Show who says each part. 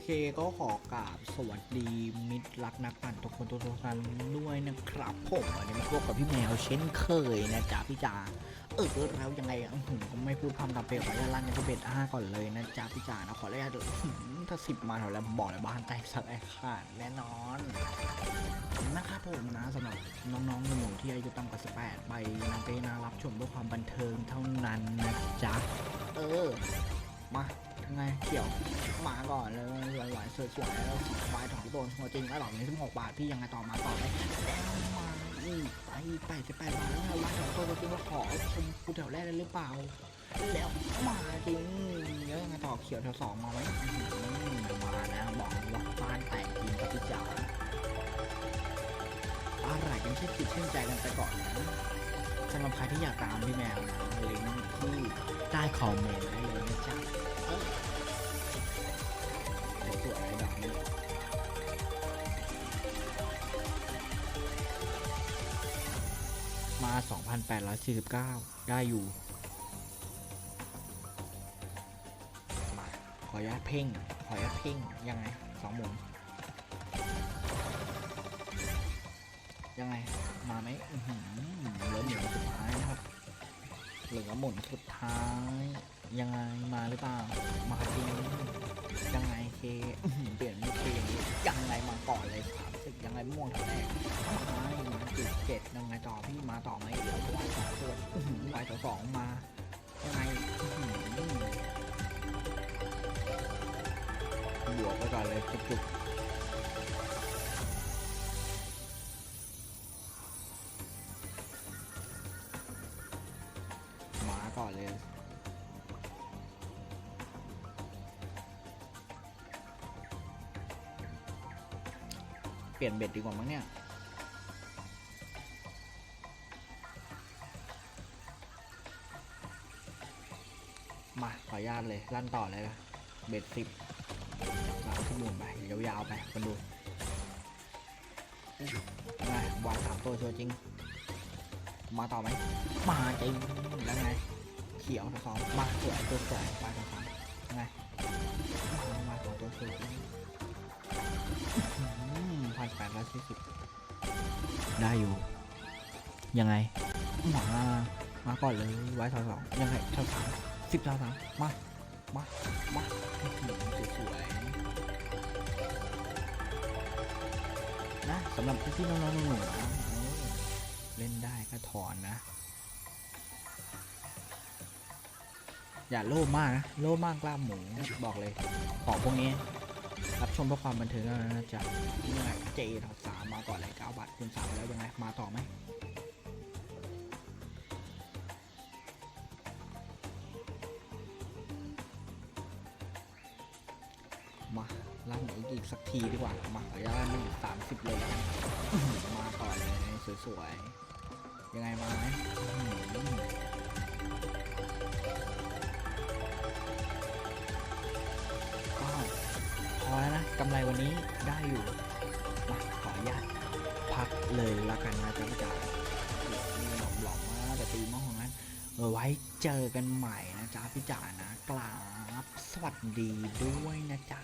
Speaker 1: เคก็ขอกราบสวัสดีมิตรรักนักปั่นทุกคนทุกท่านด้วยนะครับผมวันนี้มาพบกับพี่แมวเช่นเคยนะจ๊ะพี่จ๋าเออแล้วยังไงอะอื้อหือก็ไม่พูดคำตามเปลขออนุญาตลั่นกันเบ็ดห้าก่อนเลยนะจ๊ะพี่จ๋านะขออนุญาตถ้าสิบมาแถวแล้วบอกเลยบ้านแตกสลายขาดแน่นอนนะครับผมนะสำหรับน้องๆหนูๆที่อายุต่ำกว่า18ไปนะไปนะรับชมเพื่อความบันเทิงเท่านั้นนะจ๊ะเออมา ไงเขียวมาก่อนเลยหวานๆสวยๆแล้วสีควายถองโดนหัวจริงแล้วหลอกนี้สิบหกบาทพี่ยังไงต่อมาต่อไหมาอีกไปแปดสิบแปดบาทแล้วไงวานถองโดนจริงว่าขอชมกูแถวแรกได้หรือเปล่า แล้วมาจริงแล้วยังไงต่อเขียวแถวสองมาไหมมานะบอกลยว่าบ้านแตกจริงกับพี่จ๋าอะไรกันที่ติดชื่นใจกันไปก่อนนะสำหรับใครที่อยากตามพี่แมวนะลิงก์ที่ใต้คอมเมนต์ 2,849 ได้อยู่ มาขออนุญาตเพ่ง ขออนุญาตเพ่ง ยังไงสองหมุน ยังไง มาไหมหือเหลือหมุนสุดท้ายนะครับ เหลือหมุนสุดท้าย ยังไง มาหรือเปล่า มาจริงยังไงเคเปลี่ยนไม่เคยังไงมาก่อนเลยสามสิบยังไงม่วงเท่าแรก ไม่มาจุดเจ็ดยังไงต่อพี่มาต่อไหมเดี๋ยววายสองตัวอื้อหือวายต่อสองมายังไงอื้อหือบวกไปก่อนเลยจุกๆมาก่อนเลยเปลี่ยนเบ็ดดีกว่ามั้งเนี่ย มาขออนุญาตเลยลั่นต่อเลยนะเบ็ดสิบสามชั่วโมงไปยาวๆไปคนดูไงวางสามตัวชัวจริง มาต่อไหมมาจริงแล้วไงเขียวสองมาสวยตัวสวยมาสองสามยังไงมามาสองตัวสวยจริงพันแปดร้อยสี่สิบได้อยู่ ยังไงมามาก่อนเลยไว้สองสองยังไงเท่าสาม สิบเท่าสามมา มา มาสวยๆนะสำหรับพี่ๆน้องๆหนูๆนะเล่นได้ก็ถอนนะ อย่าโลภมากนะ โลภมากกล้ามหมูบอกเลย ของพวกนี้ รับชมเพื่อความบันเทิงเท่านั้นนะจ๊ะยังไงเจถอดสามมาก่อนเลยเก้าบาทคูณสามแล้วยังไงมาต่อไหม มาลั่นอีกอีกสักทีดีกว่า มาขออนุญาตหนอีกสามสิบเลยแล้วกันมาก่อเลยสวยๆ ยังไงมาไหมก็พอแล้วนะกำไรวันนี้ได้อยู่ มาขออนุญาตพักเลยละกันนะจ๊ะพี่จ๋าหลอมหลอมๆมาแต่ตีมอของนั้นเออไว้เจอกันใหม่นะจ๊ะพี่จ๋านะกราบสวัสดีด้วยนะจ๊ะ